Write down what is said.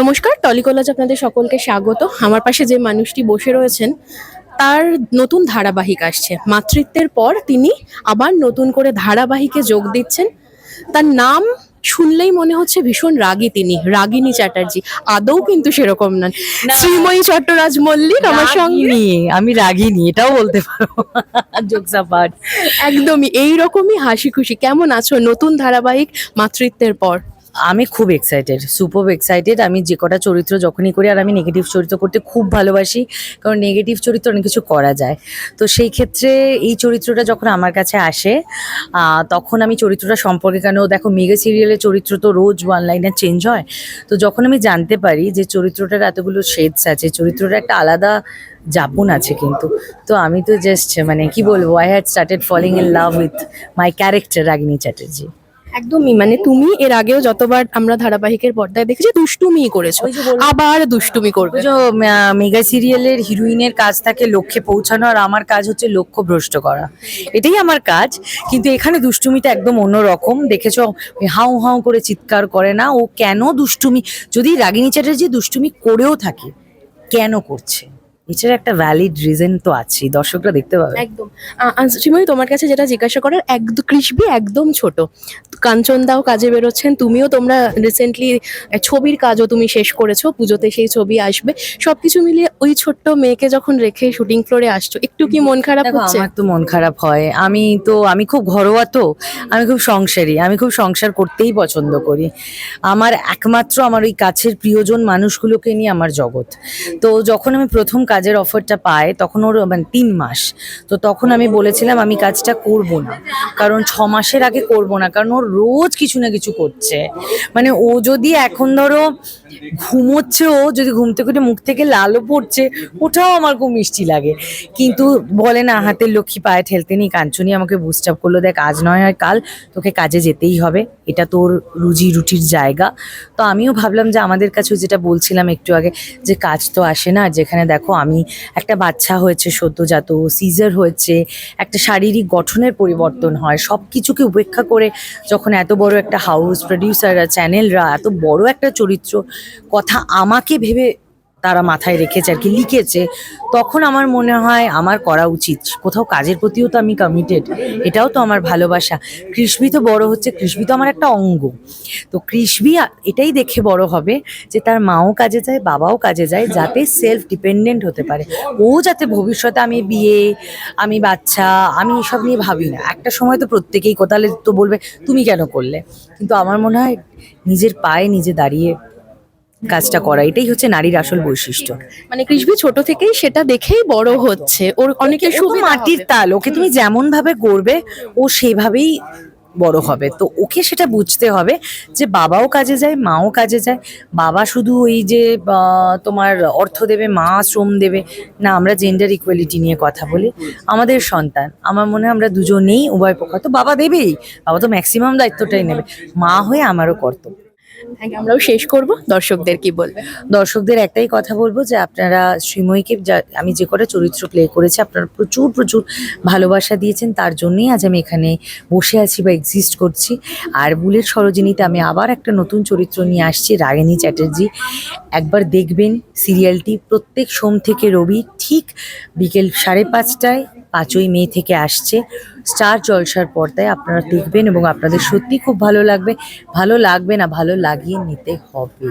নমস্কার টলিকলাজ আপনাদের সকলকে স্বাগত। আমার পাশে যে মানুষটি বসে রয়েছেন তার নতুন ধারাবাহিক আসছে। মাতৃত্বের পর তিনি আবার নতুন করে ধারাবাহিকে যোগ দিচ্ছেন। তার নাম শুনলেই মনে হচ্ছে ভীষণ রাগী তিনি রাগিনী চ্যাটার্জি। আদৌ কিন্তু সেরকম নন। শ্রীময়ী চট্টরাজ মল্লিক আমার সঙ্গে। আমি রাগিনী এটাও বলতে পারো। একদমই এই রকমই হাসি খুশি কেমন আছো নতুন ধারাবাহিক মাতৃত্বের পর? আমি খুব এক্সাইটেড সুপার এক্সাইটেড আমি যে কটা চরিত্র যখনই করি আর আমি নেগেটিভ চরিত্র করতে খুব ভালোবাসি, কারণ নেগেটিভ চরিত্র অনেক কিছু করা যায়। তো সেই ক্ষেত্রে এই চরিত্রটা যখন আমার কাছে আসে তখন আমি চরিত্রটা সম্পর্কে কেন, দেখো মেগা সিরিয়ালের চরিত্র তো রোজ ওয়ান লাইনার চেঞ্জ হয়। তো যখন আমি জানতে পারি যে চরিত্রটার এতগুলো শেডস আছে চরিত্রটা একটা আলাদা জাপুন আছে কিন্তু, তো আমি তো জাস্ট মানে কি বলব I had started falling in love with my character Ragini Chatterjee একদমই মানে তুমি এর আগেও যতবার আমরা ধারাবাহিকের পর্দায় দেখেছি দুষ্টুমি করেছ। আবার দুষ্টুমি করবে। মেগা সিরিয়ালের হিরোইনের কাজ থাকে লক্ষ্যে পৌঁছানো আর আমার কাজ হচ্ছে লক্ষ্য ভ্রষ্ট করা। এটাই আমার কাজ কিন্তু এখানে দুষ্টুমিটা একদম অন্যরকম। দেখেছ হাউ হাউ করে চিৎকার করে না ও কেন দুষ্টুমি যদি রাগিনী চ্যাটার্জি দুষ্টুমি করেও থাকে কেন করছে? এটার একটা ভ্যালিড রিজন তো আছে দর্শকরা দেখতে পাবে। একদম। শ্রীময়ী তোমার কাছে যেটা জিজ্ঞাসা করার একদম কৃষ্বি একদম ছোট। কাঞ্চন দাও কাজে বেরোচ্ছেন তুমিও তোমরা রিসেন্টলি ছবির কাজও তুমি শেষ করেছ পুজোতে সেই ছবি আসবে। সবকিছু মিলিয়ে ওই ছোট্ট মেয়েকে যখন রেখে শুটিং ফ্লোরে আসছো একটু কি মন খারাপ হচ্ছে? আমার তো মন খারাপ হয়। আমি তো আমি খুব ঘরোয়া তো আমি খুব সংসারী আমি খুব সংসার করতেই পছন্দ করি। আমার একমাত্র আমার ওই কাছের প্রিয়জন মানুষগুলোকে নিয়ে আমার জগৎ। তো যখন আমি প্রথম কাজের অফারটা পায়, তখন ওর মানে তিন মাস। তো তখন আমি বলেছিলাম, আমি কাজটা করব না। কারণ ছ মাসের আগে করব না, কারণ ওর রোজ কিছু না কিছু করছে। মানে ও যদি এখন ধরো ঘুমোচ্ছে, ও যদি ঘুম থেকে উঠে মুখ থেকে লালও পড়ছে, ওটাও আমার খুব মিষ্টি লাগে। কিন্তু বলে না, হাতের লক্ষ্মী পায়ে ঠেলতে নেই, কাঞ্চনি আমাকে বুস্ট আপ করল। দেখ, আজ নয় হয় কাল, তোকে কাজে যেতেই হবে। এটা তোর রুজি রুটির জায়গা। তো আমিও ভাবলাম যে আমাদের কাছেও যেটা বলছিলাম একটু আগে, যে কাজ তো আসে না, যেখানে দেখো আমি একটা বাচ্চা হয়েছে সদ্যজাত সিজার হয়েছে, একটা শারীরিক গঠনের পরিবর্তন হয় সব কিছুকে উপেক্ষা করে যখন এত বড় একটা হাউস প্রডিউসাররা চ্যানেলরা এত বড় একটা চরিত্র, কথা আমাকে ভেবে তারা মাথায় রেখেছে আর কি, লিখেছে। তখন আমার মনে হয় আমার করা উচিত। কোথাও কাজের প্রতিও তো আমি কমিটেড এটাও তো আমার ভালোবাসা। কৃষ্ণি তো বড় হচ্ছে, কৃষ্ণি তো আমার একটা অঙ্গ। তো কৃষ্ণি এটাই দেখে বড় হবে যে তার মাও কাজে যায়, বাবাও কাজে যায়, যাতে সেলফ ডিপেন্ডেন্ট হতে পারে। ও যাতে ভবিষ্যতে আমি বিয়ে, আমি বাচ্চা, আমি এসব নিয়ে ভাবি না। একটা সময় তো প্রত্যেকেই কোথালে তো বলবে, তুমি কেন করলে? কিন্তু আমার মনে হয় নিজের পায়ে নিজে দাঁড়িয়ে কাজটা করা এটাই হচ্ছে নারীর আসল বৈশিষ্ট্য। মানে কৃষ্বি ছোট থেকেই সেটা দেখেই বড় হচ্ছে ওর অনেকে শুধু মাটির তাল ওকে তুমি যেমন ভাবে করবে ও সেভাবেই বড় হবে। তো ওকে সেটা বুঝতে হবে যে বাবাও কাজে যায় মাও কাজে যায়। বাবা শুধু ওই যে তোমার অর্থ দেবে মা শ্রম দেবে। না আমরা জেন্ডার ইকুয়ালিটি নিয়ে কথা বলি। আমাদের সন্তান আমার মনে হয় আমরা দুজনেই উভয় পক্ষ তো বাবা দেবেই বাবা তো ম্যাক্সিমাম দায়িত্বটাই নেবে। মা হয়ে আমারও কর্তব্য। আমরাও শেষ করব। দর্শকদের কি বলবে? দর্শকদের একটাই কথা বলব যে আপনারা শ্রীময়ীকে আমি যে কটা চরিত্র প্লে করেছি, আপনারা প্রচুর প্রচুর ভালোবাসা দিয়েছেন। তার জন্যই আজ আমি এখানে বসে আছি বা এক্সিস্ট করছি। আর বুলেট সরোজিনীতে আমি আবার একটা নতুন চরিত্র নিয়ে আসছি, রাগিনী চ্যাটার্জি। একবার দেখবেন সিরিয়ালটি প্রত্যেক সোম থেকে রবি, ঠিক বিকেল সাড়ে পাঁচটায় পাঁচই মে থেকে আসছে। স্টার জলসার পর্দায় আপনারা দেখবেন এবং আপনাদের সত্যি খুব ভালো লাগবে ভালো লাগবে না, ভালো লাগিয়ে নিতে হবে।